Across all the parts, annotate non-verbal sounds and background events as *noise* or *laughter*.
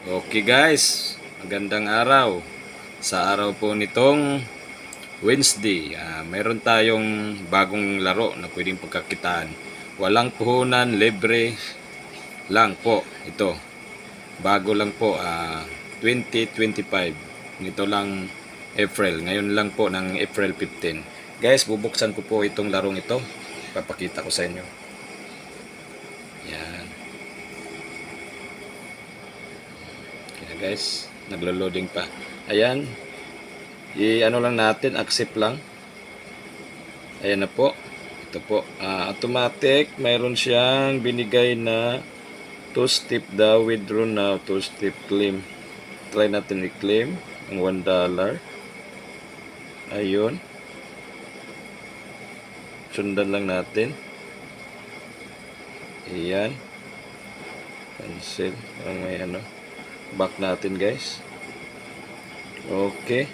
Okay guys, magandang araw. Sa araw po nitong Wednesday, ah, meron tayong bagong laro na pwedeng pagkakitaan. Walang puhunan, libre lang po ito. Bago lang po, ah, 2025. Nito lang April. Ngayon lang po ng April 15. Guys, bubuksan ko po itong larong ito. Papakita ko sa inyo. Yan. Kaya guys, naglo-loading pa. Ayan. I-ano lang natin, accept lang. Ayan na po. Ito po. Ah, automatic, mayroon siyang binigay na 2-step daw, withdraw now, 2-step claim. Try natin i-claim ang 1 dollar. Ayun. Sundan lang natin. Ayan. Cancel. Parang may ano. Back natin guys. Okay.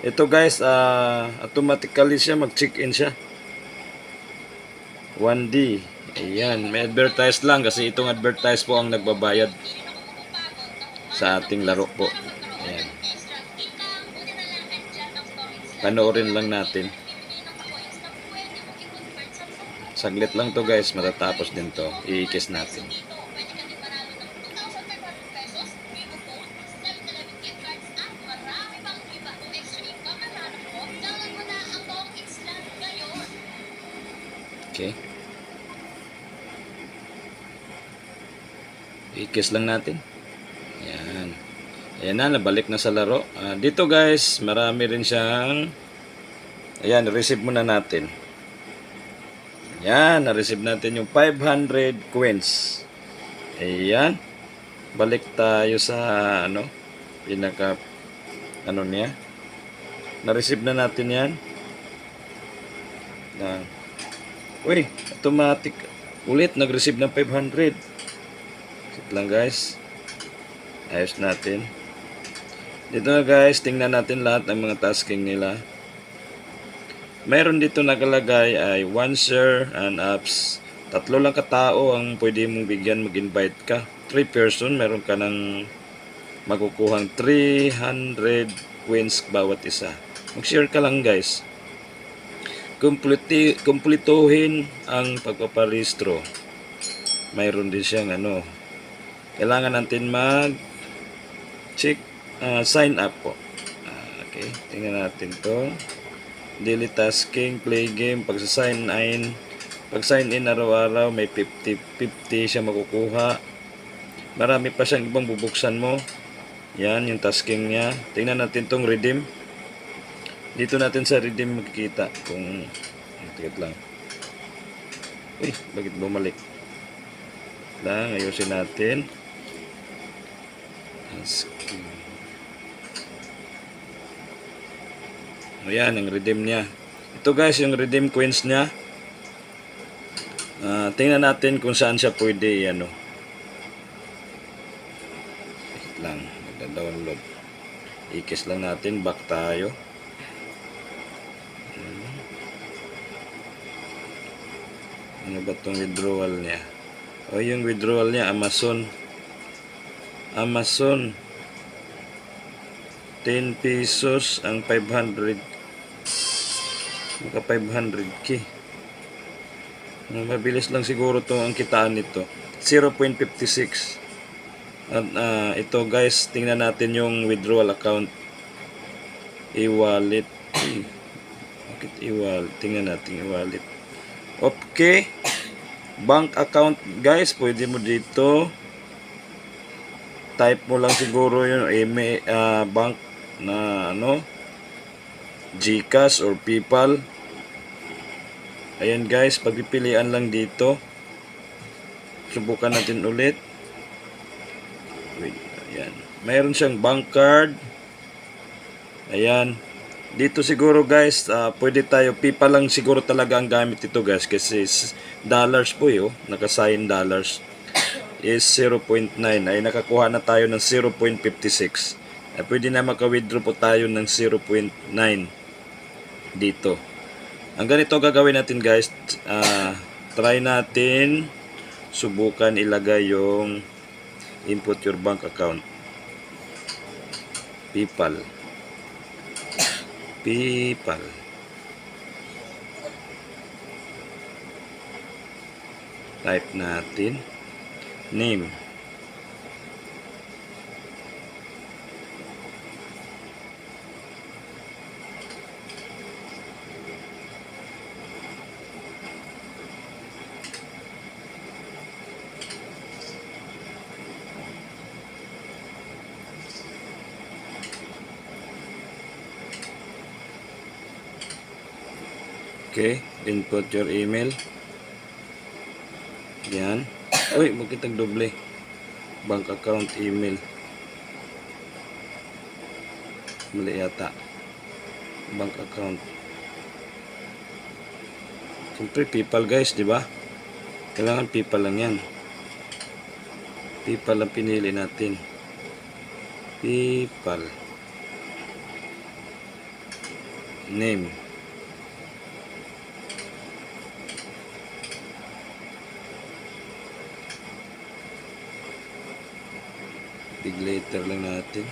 Ito guys, ah automatically siya mag-check-in siya. 1D. Ayan, may advertise lang kasi itong advertise po ang nagbabayad sa ating laro po. Ayan. Panoorin lang natin. Saglit lang to guys, matatapos din to. I-kiss natin. I-kiss lang natin. Ayan. Ayan na, nabalik na sa laro. Ah, dito guys, marami rin siyang Ayan, receive muna natin. Ayan, na-receive natin yung 500 coins. Ayan. Balik tayo sa ano, pinaka ano niya. Na-receive na natin 'yan. Na Uy, automatic ulit nag-receive ng 500. Sit lang guys. Ayos natin. Dito na guys, tingnan natin lahat ng mga tasking nila. Meron dito nakalagay ay one share and apps. Tatlo lang katao ang pwede mong bigyan mag-invite ka. 3 person, meron ka ng makukuhang 300 coins bawat isa. Mag-share ka lang guys. Complete, kumplituhin ang pagpaparehistro. Mayroon din siyang ano. Kailangan natin mag check ah, sign up po. Ah, okay, tingnan natin to daily tasking, play game, pag sign in, pag sign in araw-araw may 50 50 siya makukuha. Marami pa siyang ibang bubuksan mo. Yan yung tasking niya. Tingnan natin tong redeem. Dito natin sa redeem makikita kung ticket lang. Uy, bakit bumalik? Lang, ayusin natin. Tasking. Ayan, ang redeem niya. Ito guys, yung redeem coins niya. Ah, tingnan natin kung saan siya pwede, ano. Wait lang, magda-download. I-kiss lang natin, back tayo. Ano ba itong withdrawal niya? O yung withdrawal niya, Amazon. Amazon. 10 pesos ang 500 maka 500k Ah, mabilis lang siguro to ang kitaan nito. 0.56 at ah, ito guys tingnan natin yung withdrawal account. E-wallet. *clears throat* Bakit e-wallet tingnan natin e-wallet. Okay. Bank account. Guys pwede mo dito type mo lang siguro yung email ah, bank na ano GCash or PayPal. Ayan guys pagpipilian lang dito. Subukan natin ulit. Wait ayan. Mayroon siyang bank card. Ayan. Dito siguro guys ah, pwede tayo PayPal lang siguro talaga ang gamit ito guys kasi dollars po yun nakasign dollars is 0.9 ay nakakuha na tayo ng 0.56 ay pwede na maka-withdraw po tayo ng 0.9 dito ang ganito gagawin natin guys ah, try natin subukan ilagay yung Input your bank account. PayPal. PayPal. Type natin. Name. Okay, input your email. Uy, magkitag doble. Bank account, email. Mali yata. Bank account. Siyempre, PayPal guys, di ba? Kailangan PayPal lang yan. PayPal ang pinili natin. PayPal. Name. Big letter lang natin.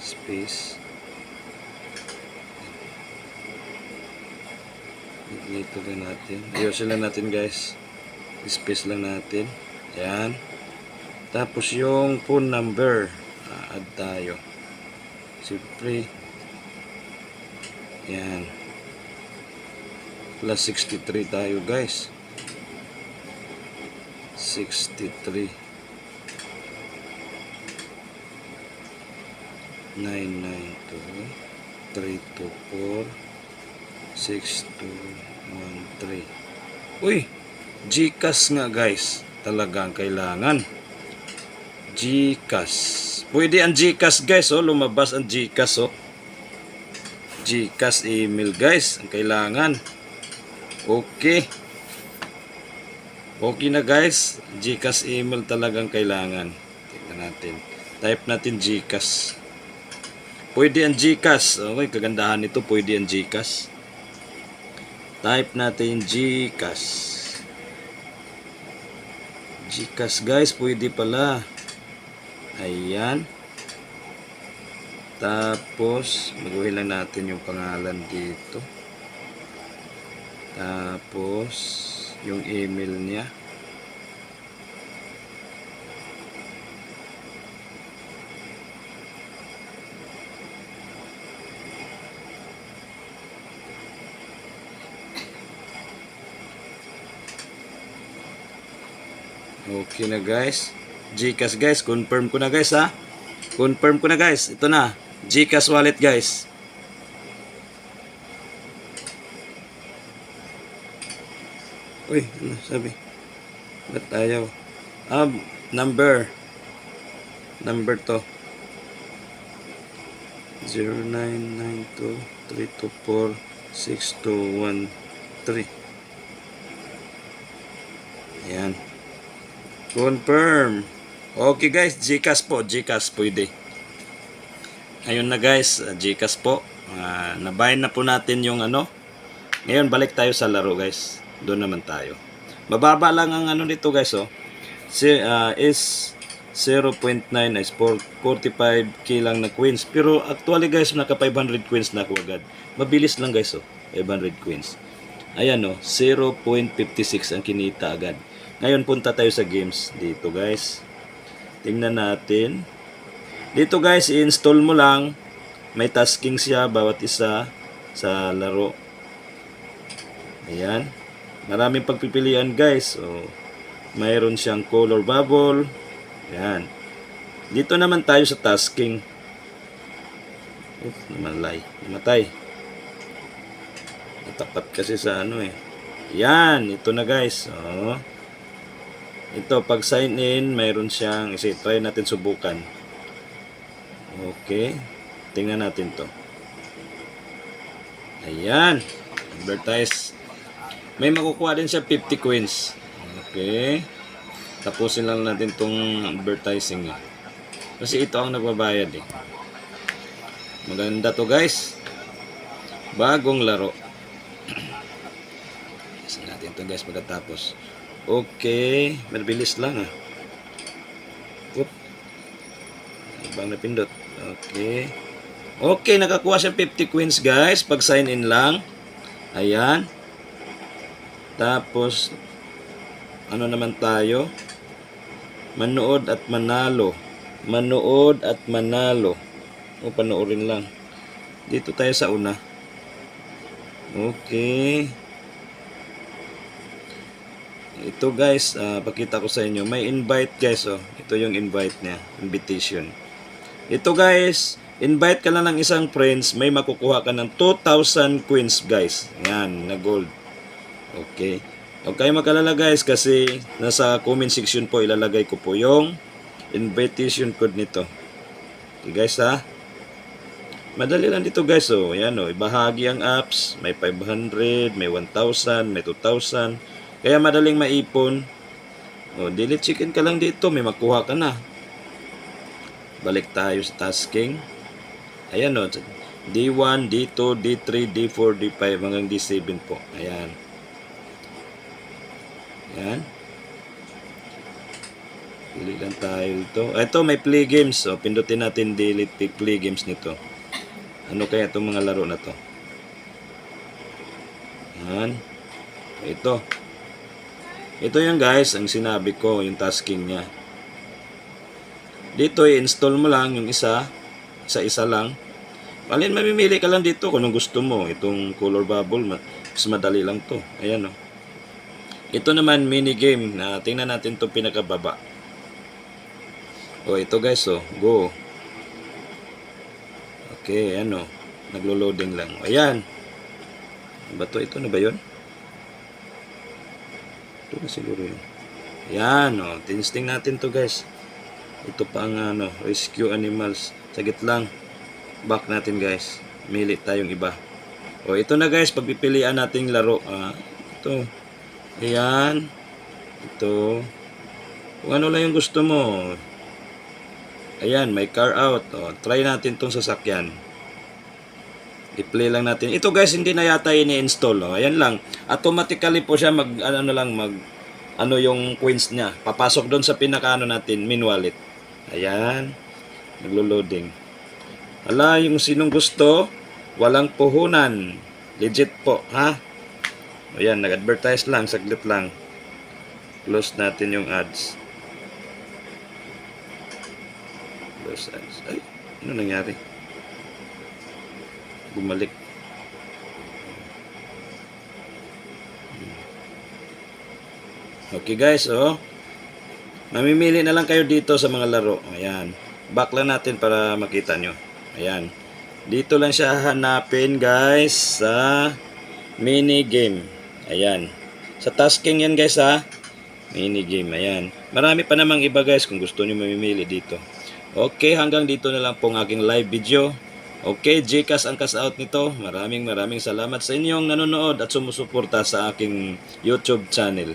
Space. Big letter lang natin. Ayusin lang natin guys. Space lang natin. Yan. Tapos yung phone number. Add tayo. Siyempre. Yan plus 63 tayo guys. 63 992 324 6213 Uy! Gcash nga guys. Talagang kailangan. Gcash. Pwede ang Gcash guys oh. Lumabas ang Gcash oh. Gcash email guys. Ang kailangan Okay. Okay na guys. Gcash email talagang kailangan. Tingnan natin. Type natin Gcash. Pwede ang Gcash. Okay, kagandahan nito. Pwede ang Gcash. Type natin Gcash. Gcash guys. Pwede pala. Ayan. Tapos, baguhin lang natin yung pangalan dito. Tapos, yung email niya. Okay na guys. Gcash guys, confirm ko na guys ha. Confirm ko na guys. Ito na. Gcash wallet guys. Uy, ano sabi? Ba't ayaw? Ah, number. Number to. 0992-324-6213 Ayan. Confirm. Okay guys, Gcash po. Gcash pwede. Ayun na guys, uh, Gcash po. Uh, nabayin na po natin yung ano. Ngayon, balik tayo sa laro guys. Doon naman tayo. Mababa lang ang ano nito guys oh. Si, ah, is 0.9 is 4, 45k lang na coins. Pero actually guys, naka 500 coins na ako agad. Mabilis lang guys oh. 500 coins. Ayan oh, 0.56 ang kinita agad. Ngayon punta tayo sa games dito guys. Tingnan natin. Dito guys, i-install mo lang. May tasking siya bawat isa sa laro. Ayan. Maraming pagpipilian guys. So, mayroon siyang color bubble. Ayan. Dito naman tayo sa tasking. Oh, namalay. Namatay. Natapat kasi sa ano eh. Yan. Ito na guys. Oh. Ito, pag sign in, mayroon siyang, kasi try natin subukan. Okay. Tingnan natin to. Ayan. Advertise. May makukuha din siya 50 coins. Okay. Tapusin lang natin tong advertising. Kasi ito ang nagbabayad eh. Maganda to guys. Bagong laro. *clears throat* Kasi natin ito guys pagkatapos. Okay. Mabilis lang ah. Oop. Ibang napindot. Okay. Okay, nakakuha siya 50 coins guys. Pag sign in lang. Ayan. Tapos, ano naman tayo? Manood at manalo. Manood at manalo. O, panoorin lang. Dito tayo sa una. Okay. Ito guys, ah, pakita ko sa inyo. May invite guys, oh. Ito yung invite niya. Invitation. Ito guys, invite ka lang ng isang friends, may makukuha ka ng 2,000 coins guys. Yan, na gold. Okay. Huwag kayo makalala guys kasi nasa comment section po ilalagay ko po yung invitation code nito. Okay guys ha. Madali lang dito guys oh. Ayan oh. Ibahagi ang apps. May 500, may 1,000, may 2,000. Kaya madaling maipon. Oh, delete chicken ka lang dito. May makuha ka na. Balik tayo sa tasking. Ayan o. D1, D2, D3, D4, D5 hanggang D7 po. Ayan. Ayan. Pili lang tayo ito. Ito may play games. So, pindutin natin delete play games nito. Ano kaya itong mga laro na to? Ayan. Ito. Ito yung guys, ang sinabi ko, yung tasking niya. Dito, i-install mo lang yung isa. Isa-isa lang. Alin, mamimili ka lang dito kung gusto mo. Itong color bubble, ma- mas madali lang to. Ayan o. Ito naman, mini game. Na, tingnan natin itong pinakababa. O, ito guys, o. Go. Okay, ano. Naglo-loading lang. Ayan. Ano Ba to? Ito na ba yun? Ito na siguro yun. Ayan, o. Tinsting natin to guys. Ito pa ang ano, rescue animals. Sagit lang. Back natin guys. Mili tayong iba. O ito na guys, pagpipilian nating laro. Ah, ito. Ayan. Ito. Kung ano lang yung gusto mo. Ayan, may car out. O, try natin tong sasakyan. I-play lang natin. Ito guys, hindi na yata ini-install. Ayan lang. Automatically po siya mag, ano na lang, mag, ano yung coins niya. Papasok doon sa pinaka ano natin, min wallet. Ayan. Naglo-loading. Ala, yung sinong gusto, walang puhunan. Legit po, ha? Ayan, nag-advertise lang, saglit lang. Close natin yung ads. Close ads. Ay, ano nangyari? Bumalik. Okay guys, oh. Mamimili na lang kayo dito sa mga laro. Ayan. Back lang natin para makita nyo. Ayan. Dito lang siya hanapin guys sa mini game. Ayan. Sa tasking yan guys ha. Mini game. Ayan. Marami pa namang iba guys kung gusto nyo mamimili dito. Okay, hanggang dito na lang po ang aking live video. Okay, Gcash ang cash out nito. Maraming maraming salamat sa inyong nanonood at sumusuporta sa aking YouTube channel.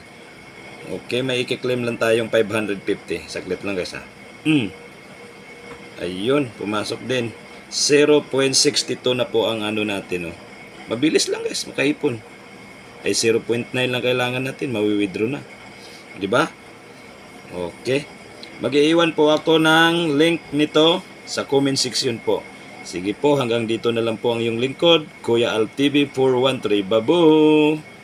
Okay, may ikiklaim lang tayong 550. Saglit lang guys ha. Mm. Ayun, pumasok din. 0.62 na po ang ano natin. Oh. Mabilis lang guys, makaipon. Ay 0.9 lang kailangan natin, mawi-withdraw na. Di ba? Okay. Mag-iiwan po ako ng link nito sa comment section po. Sige po, hanggang dito na lang po ang iyong lingkod. Kuya Al TV 413. Babu!